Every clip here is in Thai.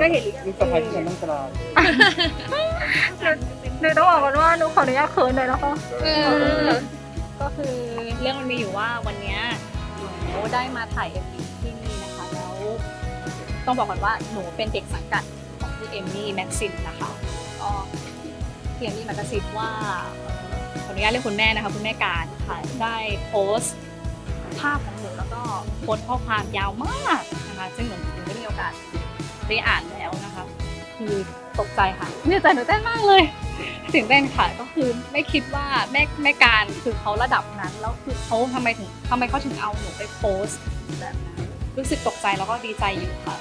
พี่ก็เห็นอีกลูกสะพ้ายที่ฉันต้องกลางหนูต้องบอกก่อนว่าหนูขออนุญาตเขินหน่อยนะคะเออก็คือเรื่องมันมีอยู่ว่าวันเนี้ยหนูได้มาถ่ายเอ็มวีที่นี่นะคะแล้วต้องบอกก่อนว่าหนูเป็นเด็กสังกัดของพี่เอมมี่แม็กซิมนะคะก็พี่เอมมี่แม็กซิมว่าเอ่อขออนุญาตเรียกคุณแม่นะคะคุณแม่การค่ะได้โพสต์ภาพของหนูแล้วก็โพสต์ข้อความยาวมากนะคะซึ่งหนูถึงได้มีโอกาส ได้อ่านแล้วนะคะคือตกใจค่ะเนี่ยแต่หนูเต้นมากเลยตื่นเต้นค่ะก็คือไม่คิดว่าแม่แม่การคือเขาระดับนั้น แล้วคือเขาทำไมถึงทำไมเขาถึงเอาหนูไปโพสต์แบบนั้นรู้สึกตกใจแล้วก็ดีใจอยู่ค่ะ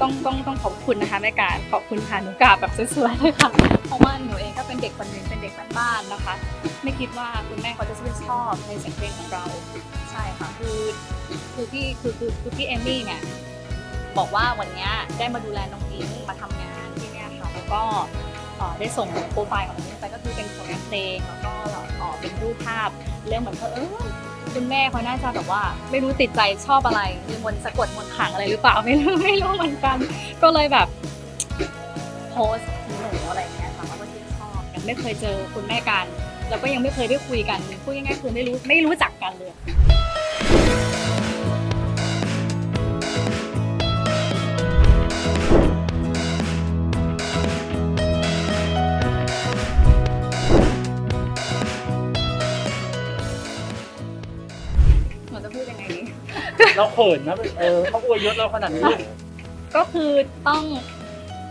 ต้องต้องต้องขอบคุณนะคะแม่การขอบคุณค่ะหนูกราบแบบสวยๆเลยค่ะเพราะว่าหนูเองก็เป็นเด็กคนหนึ่งเป็นเด็กบ้านๆนะคะ ไม่คิดว่าคุณแม่เขาจะชื่นชอบในเสียงเพลงของเรา ใช่ค่ะคือคือพี่คือคือคือพี่เอมมี่เนี่ย บอกว่าวันนี้ได้มาดูแลน้องนิ้งมาทำงานที่เนี่ยค่ะแล้วก็เอ่อได้ส่งโปรไฟล์ของน้องนิ้งไปก็คือเป็นผลงานเพลงแล้วก็เอ่อเป็นรูปภาพเรื่องเหมือนเขาเออคุณแม่เขาน่าจะแบบว่า ไม่รู้ติดใจชอบอะไรมีมนต์สะกดมนต์ขลังอะไรหรือเปล่าไม่รู้ไม่รู้เหมือนกัน ก็เลยแบบโพสต์หนูอะไรเงี้ยค่ะแล้วก็ชื่นชอบยังไม่เคยเจอคุณแม่กัน แล้วก็ยังไม่เคยได้คุยกันพูดง่ายๆคือไม่รู้ไม่รู้จักกันเลย จะพูดยังไงดี เราเขินนะเออเขาอวยยศเราขนาดนี้ก็คือต้อง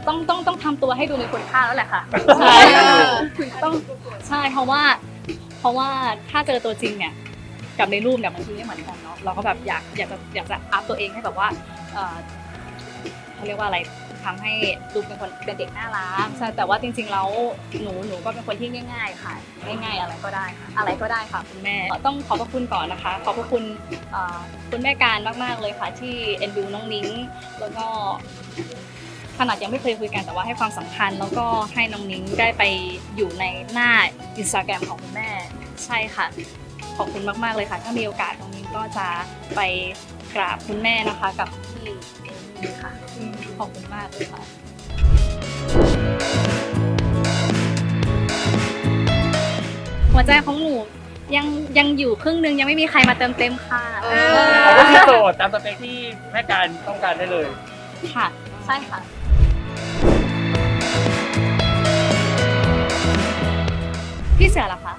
ต้องต้องต้องทำตัวให้ดูมีคุณค่าแล้วแหละค่ะใช่ต้องใช่เพราะว่า เพราะว่าถ้าเจอตัวจริงเนี่ยกับในรูปเนี่ยมันคือไม่เหมือนกันเนาะเราก็แบบอยากอยากจะอยากจะอัพตัวเองให้แบบว่า เขาเรียกว่าอะไรทำให้ดูเป็นคนเป็นเด็กน่ารักใช่แต่ว่าจริงๆแล้วหนูหนูก็เป็นคนที่ง่าย ๆ ค่ะ ง่ายๆอะไรก็ได้ค่ะอะไรก็ได้ค่ะคุณแม่ต้องขอบพระคุณก่อนนะคะ ขอบพระคุณคุณแม่การมากๆเลยค่ะ ที่เอ็นดูน้องนิ้งแล้วก็ขนาดยังไม่เคยคุยกันแต่ว่าให้ความสำคัญ แล้วก็ให้น้องนิ้งได้ไปอยู่ในหน้าอินสตาแกรมของคุณแม่ ใช่ค่ะ ขอบคุณมากๆเลยค่ะ ถ้ามีโอกาสน้องนิ้งก็จะไปกราบคุณแม่นะคะกับ ค่ะอืมขอบคุณมากเลยค่ะหัวใจของหนูยังยังอยู่ครึ่งหนึงยังไม่มีใครมาเติมเต็มค่ะเขาก็คือโสดตามสเปคที่แม่การต้องการได้เลย ค่ะ ใช่ค่ะ พี่เสือล่ะคะ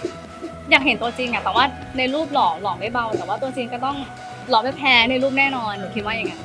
อยากเห็นตัวจริงอะแต่ว่าในรูปหล่อหล่อไม่เบา แต่ว่าตัวจริงก็ต้องหล่อไม่แพ้ในรูปแน่นอน หนูคิดว่าอย่างนั้น